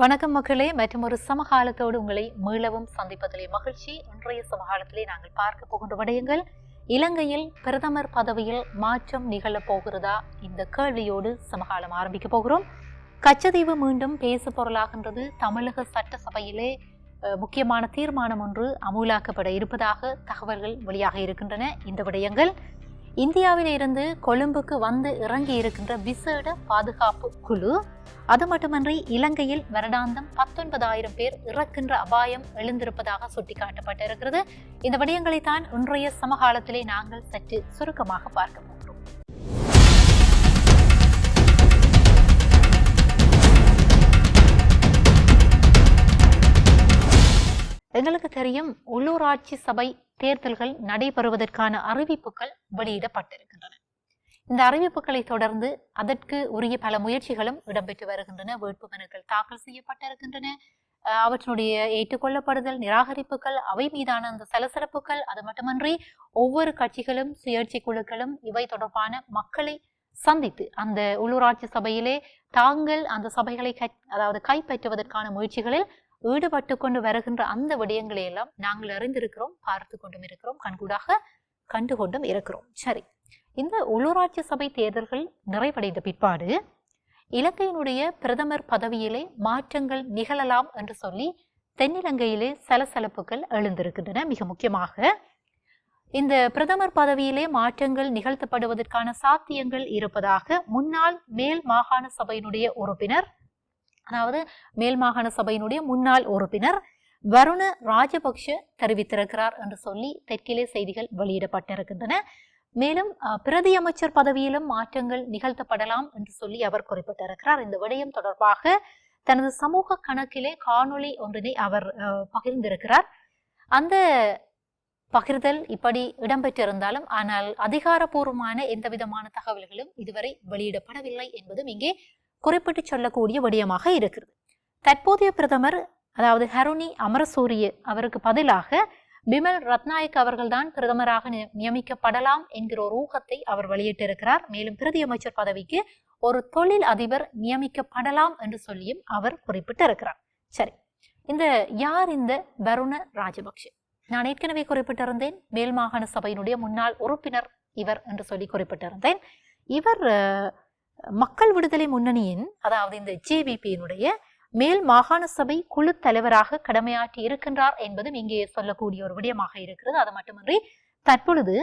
வணக்கம் மக்களே மற்றும் ஒரு சமகாலத்தோடு உங்களை மீளவும் சந்திப்பதிலே மகிழ்ச்சி. இன்றைய சமகாலத்திலே நாங்கள் பார்க்க போகின்ற விடயங்கள் இலங்கையில் பிரதமர் பதவியில் மாற்றம் நிகழப் போகிறதா? இந்த கேள்வியோடு சமகாலம் ஆரம்பிக்க போகிறோம். கச்சதீவு மீண்டும் பேசு பொருளாகின்றது தமிழக சட்டசபையிலே முக்கியமான தீர்மானம் ஒன்று அமுலாக்கப்பட இருப்பதாக தகவல்கள் வெளியாக இருக்கின்றன. இந்த விடயங்கள் இந்தியாவில் இருந்து கொழும்புக்கு வந்து இறங்கி இருக்கின்ற விசேட பாதுகாப்பு குழு அது மட்டுமன்றி இலங்கையில் வருடாந்தம் பத்தொன்பதாயிரம் பேர் இறக்கின்ற அபாயம் எழுந்திருப்பதாக சுட்டிக்காட்டப்பட்டிருக்கிறது. இந்த விடயங்களைத்தான் இன்றைய சமகாலத்திலே நாங்கள் சற்று சுருக்கமாக பார்க்க போகிறோம். எங்களுக்கு தெரியும் உள்ளூராட்சி சபை தேர்தல்கள் நடைபெறுவதற்கான அறிவிப்புகள் வெளியிடப்பட்டிருக்கின்றன. இந்த அறிவிப்புகளை தொடர்ந்து அதற்கு உரிய பல முயற்சிகளும் இடம்பெற்று வருகின்றன. வேட்புமனுக்கள் தாக்கல் செய்யப்பட்டிருக்கின்றன. அவற்றினுடைய ஏற்றுக்கொள்ளப்படுதல் நிராகரிப்புகள் அவை மீதான அந்த சலசலப்புகள் அது மட்டுமன்றி ஒவ்வொரு கட்சிகளும் சுயேட்சை குழுக்களும் இவை தொடர்பான மக்களை சந்தித்து அந்த உள்ளூராட்சி சபையிலே தாங்கள் அந்த சபைகளை அதாவது கைப்பற்றுவதற்கான முயற்சிகளில் ஈடுபட்டு கொண்டு வருகின்ற அந்த விடயங்களை எல்லாம் நாங்கள் அறிந்திருக்கிறோம் பார்த்து கொண்டும் இருக்கிறோம் கண்கூடாக கண்டு கொண்டும் இருக்கிறோம். சரி இந்த உள்ளூராட்சி சபை தேர்தல்கள் நிறைவடைந்த பிற்பாடு இலங்கையினுடைய பிரதமர் பதவியிலே மாற்றங்கள் நிகழலாம் என்று சொல்லி தென்னிலங்கையிலே சலசலப்புகள் எழுந்திருக்கின்றன. மிக முக்கியமாக இந்த பிரதமர் பதவியிலே மாற்றங்கள் நிகழ்த்தப்படுவதற்கான சாத்தியங்கள் இருப்பதாக முன்னாள் மேல் மாகாண சபையினுடைய உறுப்பினர் அதாவது மேல் மாகாண சபையினுடைய முன்னாள் உறுப்பினர் வருண ராஜபக்ஷ தெரிவித்திருக்கிறார் என்று சொல்லி தெற்கிலே செய்திகள் வெளியிடப்பட்டிருக்கின்றன. மேலும் பிரதி அமைச்சர் பதவியிலும் மாற்றங்கள் நிகழ்த்தப்படலாம் என்று சொல்லி அவர் குறிப்பிட்டிருக்கிறார். இந்த விடயம் தொடர்பாக தனது சமூக கணக்கிலே காணொளி ஒன்றினை அவர் அஹ், பகிர்ந்திருக்கிறார். அந்த பகிர்தல் இப்படி இடம்பெற்றிருந்தாலும் ஆனால் அதிகாரப்பூர்வமான எந்த விதமான தகவல்களும் இதுவரை வெளியிடப்படவில்லை என்பதும் இங்கே குறிப்பிட்டு சொல்லக்கூடிய விடயமாக இருக்கிறது. தற்போதைய பிரதமர் அதாவது ஹருணி அமரசூரிய அவருக்கு பதிலாக பிமல் ரத்நாயக் அவர்கள்தான் பிரதமராக நியமிக்கப்படலாம் என்கிற ஒரு ஊகத்தை அவர் வெளியிட்டிருக்கிறார். மேலும் பிரதி அமைச்சர் பதவிக்கு ஒரு தொழில் அதிபர் நியமிக்கப்படலாம் என்று சொல்லியும் அவர் குறிப்பிட்டிருக்கிறார். சரி இந்த யார் இந்த வருண ராஜபக்ஷ? நான் ஏற்கனவே குறிப்பிட்டிருந்தேன் மேல் மாகாண சபையினுடைய முன்னாள் உறுப்பினர் இவர் என்று சொல்லி குறிப்பிட்டிருந்தேன். இவர் மக்கள் விடுதலை முன்னணியின் அதாவது இந்த ஜேபிபியினுடைய மேல் மாகாண சபை குழு தலைவராக கடமையாற்றி இருக்கின்றார் என்பதும் இங்கே சொல்லக்கூடிய ஒரு விடயமாக இருக்கிறது. அது மட்டுமின்றி தற்பொழுது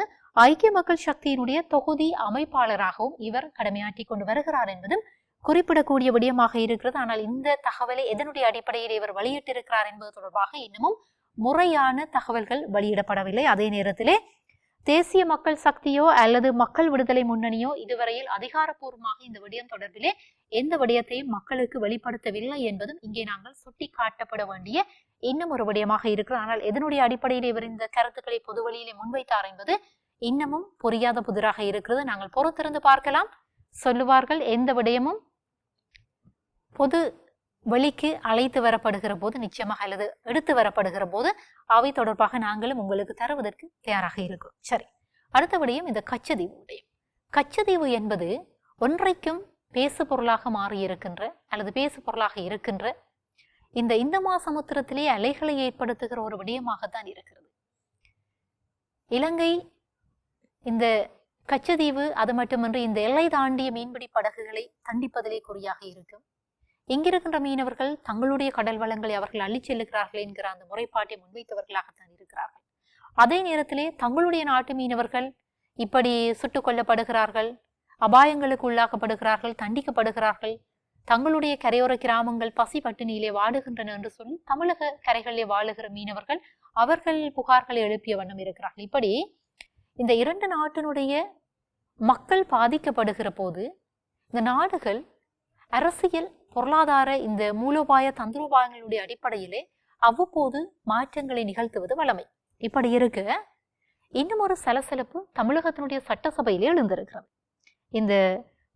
ஐக்கிய மக்கள் சக்தியினுடைய தொகுதி அமைப்பாளராகவும் இவர் கடமையாற்றி கொண்டு வருகிறார் என்பதும் குறிப்பிடக்கூடிய விடயமாக இருக்கிறது. ஆனால் இந்த தகவலை எதனுடைய அடிப்படையில் இவர் வெளியிட்டிருக்கிறார் என்பது தொடர்பாக இன்னமும் முறையான தகவல்கள் வெளியிடப்படவில்லை. அதே நேரத்திலே தேசிய மக்கள் சக்தியோ அல்லது மக்கள் விடுதலை முன்னணியோ இதுவரையில் அதிகாரப்பூர்வமாக இந்த விடயம் தொடர்பிலே எந்த விடயத்தையும் மக்களுக்கு வெளிப்படுத்தவில்லை என்பதும் இங்கே நாங்கள் சுட்டி காட்டப்பட வேண்டிய இன்னும் ஒரு விடயமாக இருக்கிறோம் ஆனால் எதனுடைய அடிப்படையில் இவர் இந்த கருத்துக்களை பொது வழியிலே முன்வைத்தார் என்பது இன்னமும் புரியாத புதிராக இருக்கிறது. நாங்கள் பொறுத்திருந்து பார்க்கலாம். சொல்லுவார்கள் எந்த விடயமும் பொது வெளிக்கு அழைத்து வரப்படுகிற போது நிச்சயமாக அல்லது எடுத்து வரப்படுகிற போது அவை தொடர்பாக நாங்களும் உங்களுக்கு தருவதற்கு தயாராக இருக்கும். சரி. அடுத்த விடயம் இந்த கச்சதீவு விடயம் கச்சதீவு என்பது ஒன்றைக்கும் பேசு பொருளாக மாறியிருக்கின்ற அல்லது பேசு பொருளாக இருக்கின்ற இந்த இந்த மாசமுத்திரத்திலே அலைகளை ஏற்படுத்துகிற ஒரு விடயமாகத்தான் இருக்கிறது. இலங்கை இந்த கச்சதீவு அது மட்டுமின்றி இந்த எல்லை தாண்டிய மீன்பிடி படகுகளை தண்டிப்பதிலே குறியாக இருக்கும். இங்கிருக்கின்ற மீனவர்கள் தங்களுடைய கடல் வளங்களை அவர்கள் அள்ளிச் செல்லுகிறார்கள் என்கிற அந்த முறைப்பாட்டை முன்வைத்தவர்களாகத்தான் இருக்கிறார்கள். அதே நேரத்திலே தங்களுடைய நாட்டு மீனவர்கள் இப்படி சுட்டுக் கொல்லப்படுகிறார்கள் அபாயங்களுக்கு உள்ளாக்கப்படுகிறார்கள் தண்டிக்கப்படுகிறார்கள் தங்களுடைய கரையோர கிராமங்கள் பசி பட்டினியிலே வாடுகின்றன என்று சொல்லி தமிழக கரைகளிலே வாழுகிற மீனவர்கள் அவர்கள் புகார்களை எழுப்பிய வண்ணம் இருக்கிறார்கள். இப்படி இந்த இரண்டு நாட்டினுடைய மக்கள் பாதிக்கப்படுகிற போது இந்த நாடுகள் அரசியல் பொருளாதார இந்த மூலோபாய தந்திரோபாயங்களுடைய அடிப்படையிலே அவ்வப்போது மாற்றங்களை நிகழ்த்துவது வழமை. இப்படி இருக்க இன்னும் ஒரு சலசலப்பு தமிழகத்தினுடைய சட்டசபையிலே எழுந்திருக்கிறது. இந்த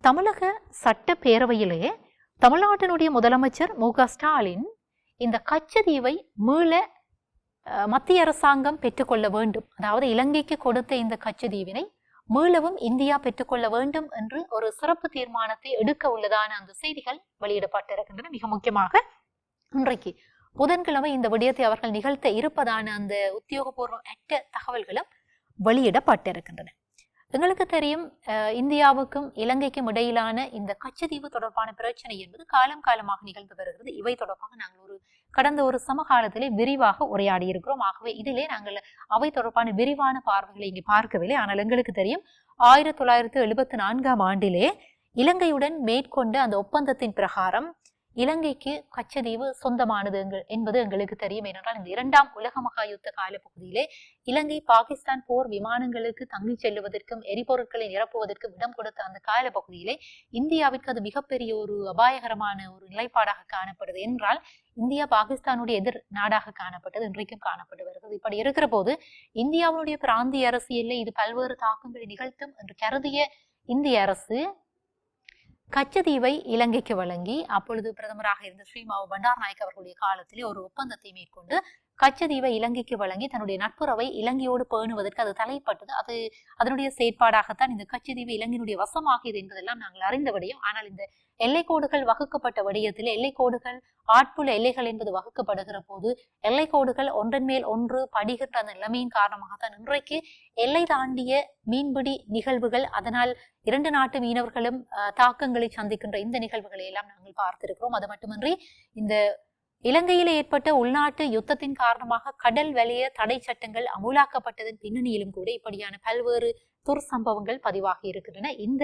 தமிழக சட்ட பேரவையிலே தமிழ்நாட்டினுடைய முதலமைச்சர் மு க ஸ்டாலின் இந்த கச்சதீவை மீள மத்திய அரசாங்கம் பெற்றுக்கொள்ள வேண்டும். அதாவது இலங்கைக்கு கொடுத்த இந்த கச்சதீவினை மீளவும் இந்தியா பெற்றுக்கொள்ள வேண்டும் என்று ஒரு சிறப்பு தீர்மானத்தை எடுக்க உள்ளதான அந்த செய்திகள் வெளியிடப்பட்டிருக்கின்றன. மிக முக்கியமாக இன்றைக்கு புதன்கிழமை இந்த விடயத்தை அவர்கள் நிகழ்த்த இருப்பதான அந்த உத்தியோகபூர்வ அற்ற தகவல்களும் வெளியிடப்பட்டிருக்கின்றன. எங்களுக்கு தெரியும் இந்தியாவுக்கும் இலங்கைக்கும் இடையிலான இந்த கச்சதீவு தொடர்பான பிரச்சனை என்பது காலம் காலமாக நிகழ்ந்து வருகிறது. இவை தொடர்பாக நாங்கள் ஒரு கடந்த ஒரு சமகாலத்திலே விரிவாக உரையாடி இருக்கிறோம் ஆகவே இதிலே நாங்கள் அவை தொடர்பான விரிவான பார்வைகளை இங்கே பார்க்கவில்லை. ஆனால் எங்களுக்கு தெரியும் ஆயிரத்தி தொள்ளாயிரத்தி எழுபத்தி நான்காம் ஆண்டிலே இலங்கையுடன் மேற்கொண்ட அந்த ஒப்பந்தத்தின் பிரகாரம் இலங்கைக்கு கச்சதீவு சொந்தமானது எங்கள் என்பது எங்களுக்கு தெரியும். ஏனென்றால் இந்த இரண்டாம் உலக மகாயுத்த கால காலப்பகுதியிலே இலங்கை பாகிஸ்தான் போர் விமானங்களுக்கு தங்கி செல்லுவதற்கும் எரிபொருட்களை நிரப்புவதற்கும் இடம் கொடுத்த அந்த காலப்பகுதியிலே இந்தியாவிற்கு அது மிகப்பெரிய ஒரு அபாயகரமான ஒரு நிலைப்பாடாக காணப்படுது. என்றால் இந்தியா பாகிஸ்தானுடைய எதிர் நாடாக காணப்பட்டது இன்றைக்கும் காணப்பட்டு வருகிறது. இப்படி இருக்கிற போது இந்தியாவுடைய பிராந்திய அரசியலில் இது பல்வேறு தாக்கங்களை நிகழ்த்தும் என்று கருதிய இந்திய அரசு கச்சதீவை இலங்கைக்கு வழங்கி அப்பொழுது பிரதமராக இருந்த ஸ்ரீமாவு பண்டாரநாயக் அவர்களுடைய காலத்திலே ஒரு ஒப்பந்தத்தை மேற்கொண்டு கச்சதீவை இலங்கைக்கு வழங்கி தன்னுடைய நட்புறவை இலங்கையோடு பேணுவதற்கு அது தலைப்பட்டது. அது அதனுடைய செயற்பாடாகத்தான் இந்த கச்சதீவு இலங்கையினுடைய வசமாகியது என்பதெல்லாம் நாங்கள் அறிந்த விடயம். ஆனால் இந்த எல்லைக்கோடுகள் வகுக்கப்பட்ட விடயத்தில் எல்லைக்கோடுகள் ஆட்புல எல்லைகள் என்பது வகுக்கப்படுகிற போது எல்லைக்கோடுகள் ஒன்றன் மேல் ஒன்று படிகின்ற அந்த நிலைமையின் காரணமாகத்தான் இன்றைக்கு எல்லை தாண்டிய மீன்பிடி நிகழ்வுகள் அதனால் இரண்டு நாட்டு மீனவர்களும் தாக்கங்களை சந்திக்கின்ற இந்த நிகழ்வுகளை எல்லாம் நாங்கள் பார்த்திருக்கிறோம். அது மட்டுமின்றி இந்த இலங்கையில் ஏற்பட்ட உள்நாட்டு யுத்தத்தின் காரணமாக கடல் வலைய தடை சட்டங்கள் அமுலாக்கப்பட்டதன் பின்னணியிலும் கூட இப்படியான பல்வேறு துர்சம்பவங்கள் பதிவாகி இருக்கின்றன. இந்த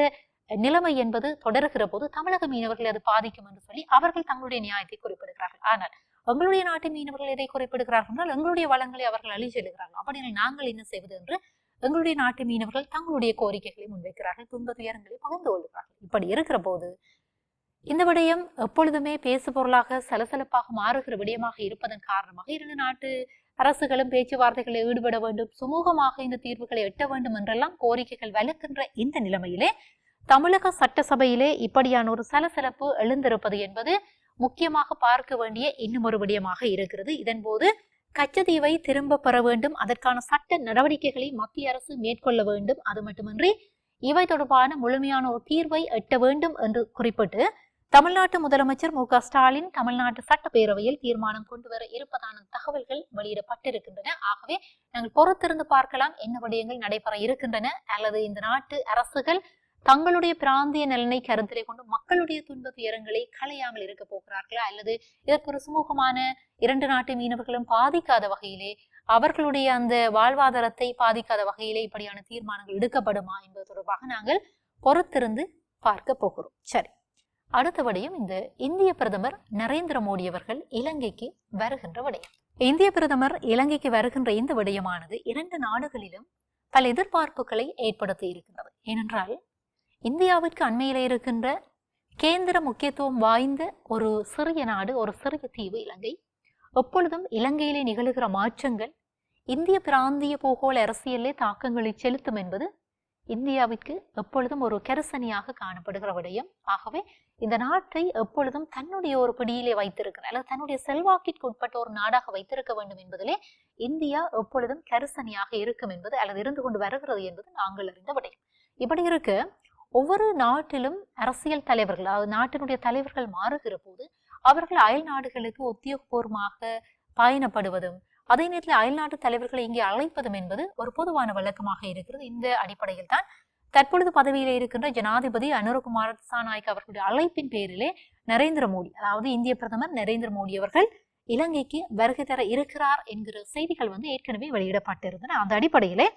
நிலைமை என்பது தொடர்கிற போது தமிழக மீனவர்கள் அது பாதிக்கும் என்று சொல்லி அவர்கள் தங்களுடைய நியாயத்தை குறிப்பிடுகிறார்கள். ஆனால் எங்களுடைய நாட்டு மீனவர்கள் எதை குறிப்பிடுகிறார்கள் என்றால் எங்களுடைய வளங்களை அவர்கள் அழி செல்கிறார்கள். அப்படின்னா நாங்கள் என்ன செய்வது என்று எங்களுடைய நாட்டு மீனவர்கள் தங்களுடைய கோரிக்கைகளை முன்வைக்கிறார்கள் துன்ப துயரங்களை பகிர்ந்து கொள்கிறார்கள். இப்படி இருக்கிற போது இந்த விடயம் எப்பொழுதுமே பேசு பொருளாக சலசலப்பாக மாறுகிற விடயமாக இருப்பதன் காரணமாக இரண்டு நாட்டு அரசுகளும் பேச்சுவார்த்தைகளில் ஈடுபட வேண்டும் சுமூகமாக இந்த தீர்வுகளை எட்ட வேண்டும் என்றெல்லாம் கோரிக்கைகள் வலுக்கின்ற இந்த நிலைமையிலே தமிழக சட்டசபையிலே இப்படியான ஒரு சலசலப்பு எழுந்திருப்பது என்பது முக்கியமாக பார்க்க வேண்டிய இன்னும் ஒரு விடயமாக இருக்கிறது. இதன் போது கச்சதீவை திரும்ப பெற வேண்டும் அதற்கான சட்ட நடவடிக்கைகளை மத்திய அரசு மேற்கொள்ள வேண்டும். அது மட்டுமின்றி இவை தொடர்பான முழுமையான ஒரு தீர்வை எட்ட வேண்டும் என்று குறிப்பிட்டு தமிழ்நாட்டு முதலமைச்சர் மு க ஸ்டாலின் தமிழ்நாட்டு சட்டப்பேரவையில் தீர்மானம் கொண்டு வர இருப்பதான தகவல்கள் வெளியிடப்பட்டிருக்கின்றன. ஆகவே நாங்கள் பொறுத்திருந்து பார்க்கலாம் என்ன விடயங்கள் நடைபெற இருக்கின்றன அல்லது இந்த நாட்டு அரசுகள் தங்களுடைய பிராந்திய நலனை கருத்திலே கொண்டு மக்களுடைய துன்ப துயரங்களை களையாமல் இருக்க போகிறார்களா அல்லது இதற்கு ஒரு சுமூகமான இரண்டு நாட்டு மீனவர்களும் பாதிக்காத வகையிலே அவர்களுடைய அந்த வாழ்வாதாரத்தை பாதிக்காத வகையிலே இப்படியான தீர்மானங்கள் எடுக்கப்படுமா என்பது தொடர்பாக நாங்கள் பொறுத்திருந்து பார்க்க போகிறோம். சரி. அடுத்தபடியும் இந்த இந்திய பிரதமர் நரேந்திர மோடி அவர்கள் இலங்கைக்கு வருகின்ற விடயம். இந்திய பிரதமர் இலங்கைக்கு வருகின்ற இந்த விடயமானது இரண்டு நாடுகளிலும் பல எதிர்பார்ப்புகளை ஏற்படுத்தி இருக்கின்றது. ஏனென்றால் இந்தியாவிற்கு அண்மையில் இருக்கின்ற கேந்திர முக்கியத்துவம் வாய்ந்த ஒரு சிறிய நாடு ஒரு சிறிய தீவு இலங்கை. எப்பொழுதும் இலங்கையிலே நிகழுகிற மாற்றங்கள் இந்திய பிராந்திய பூகோள அரசியலே தாக்கங்களை செலுத்தும் என்பது இந்தியாவிற்கு எப்பொழுதும் ஒரு கெரசனியாக காணப்படுகிற விடயம். ஆகவே இந்த நாட்டை எப்பொழுதும் தன்னுடைய ஒரு பிடியிலே வைத்திருக்கிற அல்லது தன்னுடைய செல்வாக்கிற்கு உட்பட்ட ஒரு நாடாக வைத்திருக்க வேண்டும் என்பதிலே இந்தியா எப்பொழுதும் கரிசனியாக இருக்கும் என்பது அல்லது இருந்து கொண்டு வருகிறது என்பது நாங்கள் அறிந்த விடயம். இப்படி இருக்க ஒவ்வொரு நாட்டிலும் அரசியல் தலைவர்கள் அதாவது நாட்டினுடைய தலைவர்கள் மாறுகிற போது அவர்கள் அயல் நாடுகளுக்கு உத்தியோகபூர்வமாக பயணப்படுவதும் அதே நேரத்தில் அயல்நாட்டு தலைவர்களை இங்கே அழைப்பதும் என்பது ஒரு பொதுவான வழக்கமாக இருக்கிறது. இந்த அடிப்படையில் தான் தற்பொழுது பதவியில் இருக்கின்ற ஜனாதிபதி அனுரகுமார் திசாநாயக் அவர்களுடைய அழைப்பின் பேரிலே நரேந்திர மோடி அதாவது இந்திய பிரதமர் நரேந்திர மோடி அவர்கள் இலங்கைக்கு வருகை தர இருக்கிறார் என்கிற செய்திகள் வந்து ஏற்கனவே வெளியிடப்பட்டிருந்தன. அந்த அடிப்படையிலே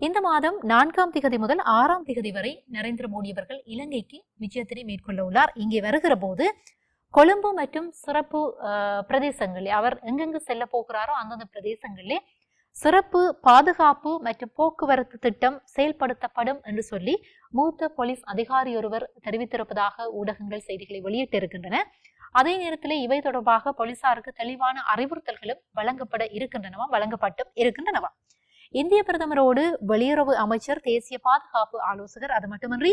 இந்த மாதம் நான்காம் திகதி முதல் ஆறாம் திகதி வரை நரேந்திர மோடி அவர்கள் இலங்கைக்கு விஜயத்தினை மேற்கொள்ள உள்ளார். இங்கே வருகிற போது கொழும்பு மற்றும் சிறப்பு பிரதேசங்களில் அவர் எங்கெங்கு செல்ல போகிறாரோ அந்தந்த பிரதேசங்களிலே சிறப்பு பாதுகாப்பு மற்றும் போக்குவரத்து திட்டம் செயல்படுத்தப்படும் என்று சொல்லி மூத்த போலீஸ் அதிகாரி ஒருவர் தெரிவித்திருப்பதாக ஊடகங்கள் செய்திகளை வெளியிட்டிருக்கின்றன. அதே நேரத்தில் இவை தொடர்பாக போலீசாருக்கு தெளிவான அறிவுறுத்தல்களும் வழங்கப்பட இருக்கின்றனவா வழங்கப்பட்டும் இருக்கின்றனவா? இந்திய பிரதமரோடு வெளியுறவு அமைச்சர் தேசிய பாதுகாப்பு ஆலோசகர் அது மட்டுமின்றி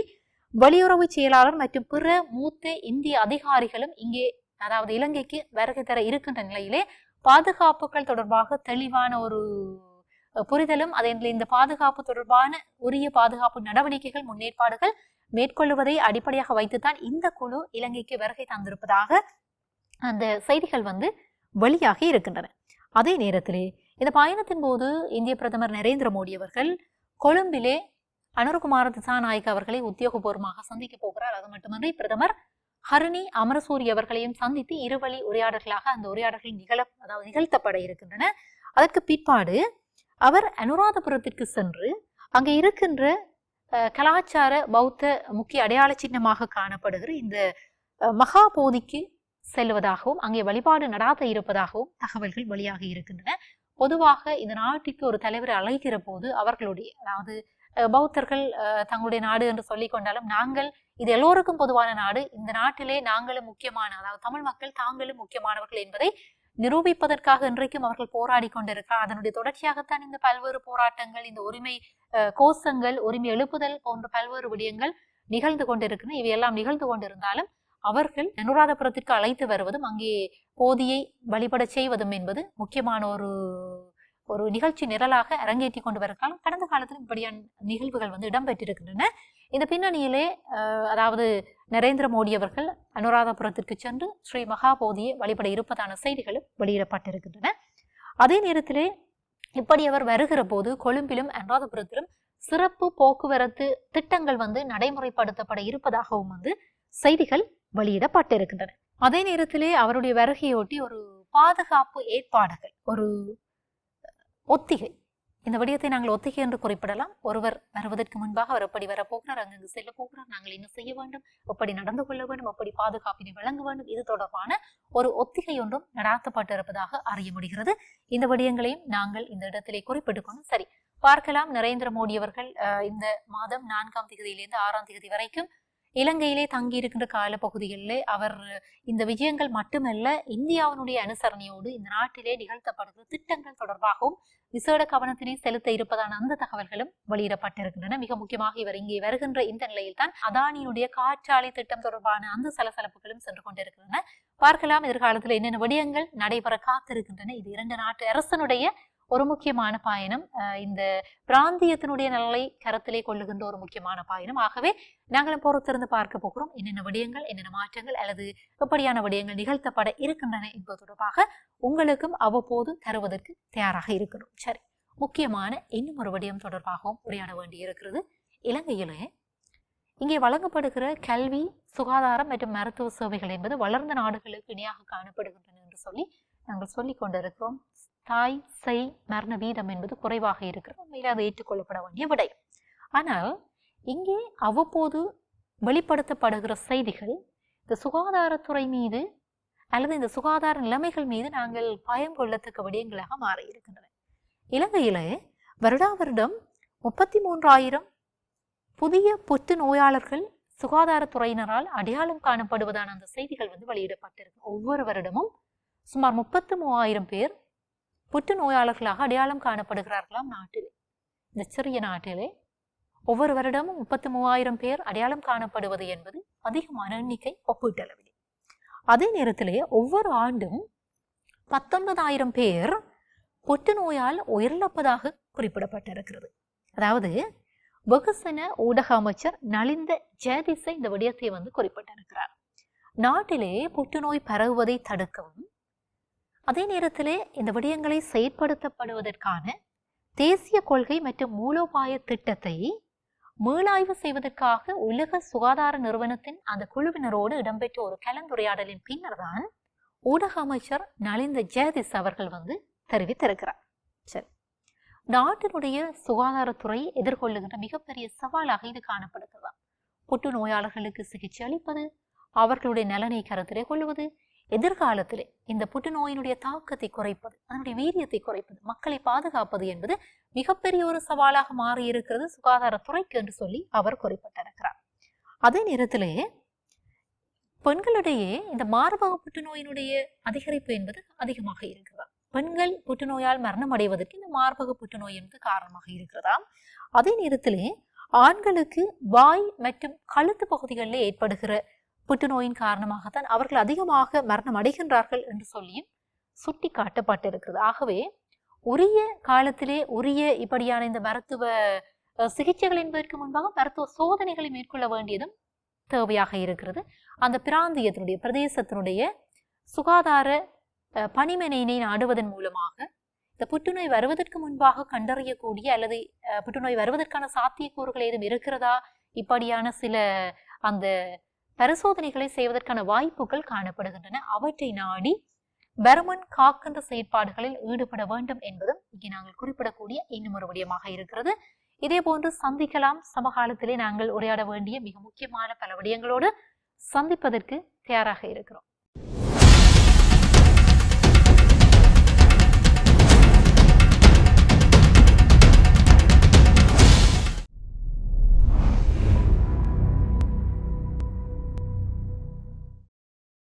வெளியுறவு செயலாளர் மற்றும் பிற மூத்த இந்திய அதிகாரிகளும் இங்கே அதாவது இலங்கைக்கு வருகை தர இருக்கின்ற நிலையிலே பாதுகாப்புகள் தொடர்பாக தெளிவான ஒரு புரிதலும் அதே இந்த பாதுகாப்பு தொடர்பான உரிய பாதுகாப்பு நடவடிக்கைகள் முன்னேற்பாடுகள் மேற்கொள்ளுவதை அடிப்படையாக வைத்துத்தான் இந்த குழு இலங்கைக்கு வருகை தந்திருப்பதாக அந்த செய்திகள் வந்து வெளியாகி இருக்கின்றன. அதே நேரத்திலே இந்த பயணத்தின் போது இந்திய பிரதமர் நரேந்திர மோடி அவர்கள் கொழும்பிலே அனுரகுமார திசாநாயக் அவர்களை உத்தியோகபூர்வமாக சந்திக்க போகிறார். அது மட்டுமன்றி பிரதமர் ஹரிணி அமரசூரி அவர்களையும் சந்தித்து இருவழி உரையாடல்களாக அந்த உரையாடல்கள் நிகழ அதாவது நிகழ்த்தப்பட இருக்கின்றன. அதற்கு பிற்பாடு அவர் அனுராதபுரத்திற்கு சென்று அங்கே இருக்கின்ற அஹ், கலாச்சார பௌத்த முக்கிய அடையாள சின்னமாக காணப்படுகிற இந்த மகாபோதிக்கு செல்வதாகவும் அங்கே வழிபாடு நடாத இருப்பதாகவும் தகவல்கள் வெளியாக இருக்கின்றன. பொதுவாக இந்த நாட்டிற்கு ஒரு தலைவரை அழைக்கிற போது அவர்களுடைய அதாவது பௌத்தர்கள் தங்களுடைய நாடு என்று சொல்லிக் கொண்டாலும் நாங்கள் இது எல்லோருக்கும் பொதுவான நாடு. இந்த நாட்டிலே நாங்களும் முக்கியமான அதாவது தமிழ் மக்கள் தாங்களும் முக்கியமானவர்கள் என்பதை நிரூபிப்பதற்காக இன்றைக்கும் அவர்கள் போராடி கொண்டிருக்கிறார். அதனுடைய தொடர்ச்சியாகத்தான் இந்த பல்வேறு போராட்டங்கள் இந்த உரிமை கோஷங்கள் உரிமை எழுப்புதல் போன்ற பல்வேறு விடயங்கள் நிகழ்ந்து கொண்டிருக்கின்றன. இவையெல்லாம் நிகழ்ந்து கொண்டிருந்தாலும் அவர்கள் அனுராதபுரத்திற்கு அழைத்து வருவதும் அங்கே போதியை வழிபடச் செய்வதும் என்பது முக்கியமான ஒரு ஒரு நிகழ்ச்சி நிரலாக அரங்கேற்றி கொண்டு வருகிறாலும் கடந்த காலத்தில் இப்படியான நிகழ்வுகள் வந்து இடம்பெற்றிருக்கின்றன. இந்த பின்னணியிலே அதாவது நரேந்திர மோடி அவர்கள் அனுராதபுரத்திற்கு சென்று ஸ்ரீ மகாபோதியை வழிபட இருப்பதான செய்திகளும் வெளியிடப்பட்டிருக்கின்றன. அதே நேரத்திலே இப்படி அவர் வருகிற போது கொழும்பிலும் அனுராதபுரத்திலும் சிறப்பு போக்குவரத்து திட்டங்கள் வந்து நடைமுறைப்படுத்தப்பட இருப்பதாகவும் வந்து செய்திகள் வெளியிடப்பட்டிருக்கின்றன. அதே நேரத்திலே அவருடைய வருகையொட்டி ஒரு பாதுகாப்பு ஏற்பாடுகள் ஒரு ஒத்திகை. இந்த விடயத்தை நாங்கள் ஒத்திகை என்று குறிப்பிடலாம். ஒருவர் வருவதற்கு முன்பாக அவர் எப்படி வரப்போகிறார் அங்கங்கு செல்ல போகிறார் நாங்கள் என்ன செய்ய வேண்டும்? எப்படி நடந்து கொள்ள வேண்டும் எப்படி பாதுகாப்பினை வழங்க வேண்டும். இது தொடர்பான ஒரு ஒத்திகை ஒன்றும் நடாத்தப்பட்டிருப்பதாக அறிய முடிகிறது. இந்த விடயங்களையும் நாங்கள் இந்த இடத்திலே குறிப்பிட்டுக்கணும் சரி பார்க்கலாம். நரேந்திர மோடி அவர்கள் இந்த மாதம் நான்காம் தேதியிலிருந்து ஆறாம் தேதி வரைக்கும் இலங்கையிலே தங்கியிருக்கின்ற காலப்பகுதிகளிலே அவர் இந்த விஜயங்கள் மட்டுமல்ல இந்தியாவினுடைய அனுசரணையோடு இந்த நாட்டிலே நிகழ்த்தப்படுகிற திட்டங்கள் தொடர்பாகவும் விசேட கவனத்தினை செலுத்த இருப்பதான அந்த தகவல்களும் வெளியிடப்பட்டிருக்கின்றன. மிக முக்கியமாக இவர் இங்கே வருகின்ற இந்த நிலையில்தான் அதானியினுடைய காற்றாலை திட்டம் தொடர்பான அந்த சலசலப்புகளும் சென்று கொண்டிருக்கின்றன. பார்க்கலாம் எதிர்காலத்தில் என்னென்ன விடயங்கள் நடைபெற காத்திருக்கின்றன. இது இரண்டு நாட்டு அரசனுடைய ஒரு முக்கியமான பயணம். இந்த பிராந்தியத்தினுடைய நலனை கருத்திலே கொள்ளுகின்ற ஒரு முக்கியமான பயணம். ஆகவே நாங்களும் பொறுத்திருந்து பார்க்க போகிறோம். என்னென்ன விடயங்கள் என்னென்ன மாற்றங்கள் அல்லது எப்படியான விடயங்கள் நிகழ்த்தப்பட இருக்கின்றன என்பது தொடர்பாக உங்களுக்கும் அவ்வப்போது தருவதற்கு தயாராக இருக்கிறோம். சரி முக்கியமான இன்னும் ஒரு விடயம் தொடர்பாகவும் உரையாட வேண்டி இருக்கிறது இலங்கையிலே இங்கே வழங்கப்படுகிற கல்வி சுகாதாரம் மற்றும் மருத்துவ சேவைகள் என்பது வளர்ந்த நாடுகளுக்கு இணையாக காணப்படுகின்றன என்று சொல்லி நாங்கள் சொல்லிக் கொண்டிருக்கிறோம். தாய் செய் மரண வீதம் என்பது குறைவாக இருக்கிறது. உண்மையில் அது ஏற்றுக்கொள்ளப்பட வேண்டிய விடை. ஆனால் இங்கே அவ்வப்போது வெளிப்படுத்தப்படுகிற செய்திகள் இந்த சுகாதாரத்துறை மீது அல்லது இந்த சுகாதார நிலைமைகள் மீது நாங்கள் பயம் கொள்ளத்தக்க விடயங்களாக மாற இருக்கின்றன. இலங்கையிலே வருடா வருடம் முப்பத்தி மூன்றாயிரம் புதிய புற்று நோயாளர்கள் சுகாதாரத்துறையினரால் அடையாளம் காணப்படுவதான அந்த செய்திகள் வந்து வெளியிடப்பட்டிருக்கு. ஒவ்வொரு வருடமும் சுமார் முப்பத்து மூவாயிரம் பேர் புற்று நோயாளர்களாக அடையாளம் காணப்படுகிறார்களாம் நாட்டிலே? இந்த சிறிய நாட்டிலே ஒவ்வொரு வருடமும் முப்பத்து மூவாயிரம் பேர் அடையாளம் காணப்படுவது என்பது அதிகமான எண்ணிக்கை ஒப்பீட்டளவில். அதே நேரத்திலே ஒவ்வொரு ஆண்டும் பத்தொன்பதாயிரம் பேர் புற்றுநோயால் உயிரிழப்பதாக குறிப்பிடப்பட்டிருக்கிறது. அதாவது வெகுசன ஊடக அமைச்சர் நலிந்த ஜெயதிசை இந்த விடயத்தை வந்து குறிப்பிட்டிருக்கிறார். நாட்டிலே புற்றுநோய் பரவுவதை தடுக்கவும் அதே நேரத்திலே இந்த விடயங்களை செயற்படுத்தப்படுவதற்கான தேசிய கொள்கை மற்றும் மூலோபாய திட்டத்தை மீளாய்வு செய்வதற்காக உலக சுகாதார நிறுவனத்தின் அந்த குழுவினரோடு இடம்பெற்ற ஒரு கலந்துரையாடலின் பின்னர்தான் ஊடக அமைச்சர் நலிந்த ஜெயதிஸ் அவர்கள் வந்து தெரிவித்திருக்கிறார். சரி. நாட்டினுடைய சுகாதாரத்துறை எதிர்கொள்ளுகின்ற மிகப்பெரிய சவாலாக இது காணப்படுகிறது. புற்றுநோயாளர்களுக்கு சிகிச்சை அளிப்பது அவர்களுடைய நலனை கருத்திலே கொள்வது எதிர்காலத்திலே இந்த புற்றுநோயினுடைய தாக்கத்தை குறைப்பது அதனுடைய வீரியத்தை குறைப்பது மக்களை பாதுகாப்பது என்பது மிகப்பெரிய ஒரு சவாலாக மாறி இருக்கிறது சுகாதாரத்துறைக்கு என்று சொல்லி அவர் குறிப்பிட்டிருக்கிறார். அதே நேரத்திலே பெண்களிடையே இந்த மார்பக புற்றுநோயினுடைய அதிகரிப்பு என்பது அதிகமாக இருக்கிறதா பெண்கள் புற்றுநோயால் மரணம் அடைவதற்கு இந்த மார்பக புற்றுநோய் என்பது காரணமாக இருக்கிறதா அதே நேரத்திலே ஆண்களுக்கு வாய் மற்றும் கழுத்து பகுதிகளில் ஏற்படுகிற புற்றுநோயின் காரணமாகத்தான் அவர்கள் அதிகமாக மரணம் அடைகின்றார்கள் என்று சொல்லியும் சுட்டி காட்டப்பட்டிருக்கிறது ஆகவே உரிய காலத்திலே உரிய இப்படியான இந்த மருத்துவ சிகிச்சைகள் என்பதற்கு முன்பாக மருத்துவ சோதனைகளை மேற்கொள்ள வேண்டியதும் தேவையாக இருக்கிறது. அந்த பிராந்தியத்தினுடைய பிரதேசத்தினுடைய சுகாதார பணிமனையினை நாடுவதன் மூலமாக இந்த புற்றுநோய் வருவதற்கு முன்பாக கண்டறியக்கூடிய அல்லது புற்றுநோய் வருவதற்கான சாத்தியக்கூறுகள் ஏதும் இருக்கிறதா? இப்படியான சில அந்த பரிசோதனைகளை செய்வதற்கான வாய்ப்புகள் காணப்படுகின்றன. அவற்றை நாடி வருமன் காக்கின்ற செயற்பாடுகளில் ஈடுபட வேண்டும் என்பதும் இங்கே நாங்கள் குறிப்பிடக்கூடிய இன்னும் ஒரு விடயமாக இருக்கிறது. இதே போன்று சந்திக்கலாம். சமகாலத்திலே நாங்கள் உரையாட வேண்டிய மிக முக்கியமான பல விடயங்களோடு சந்திப்பதற்கு தயாராக இருக்கிறோம்.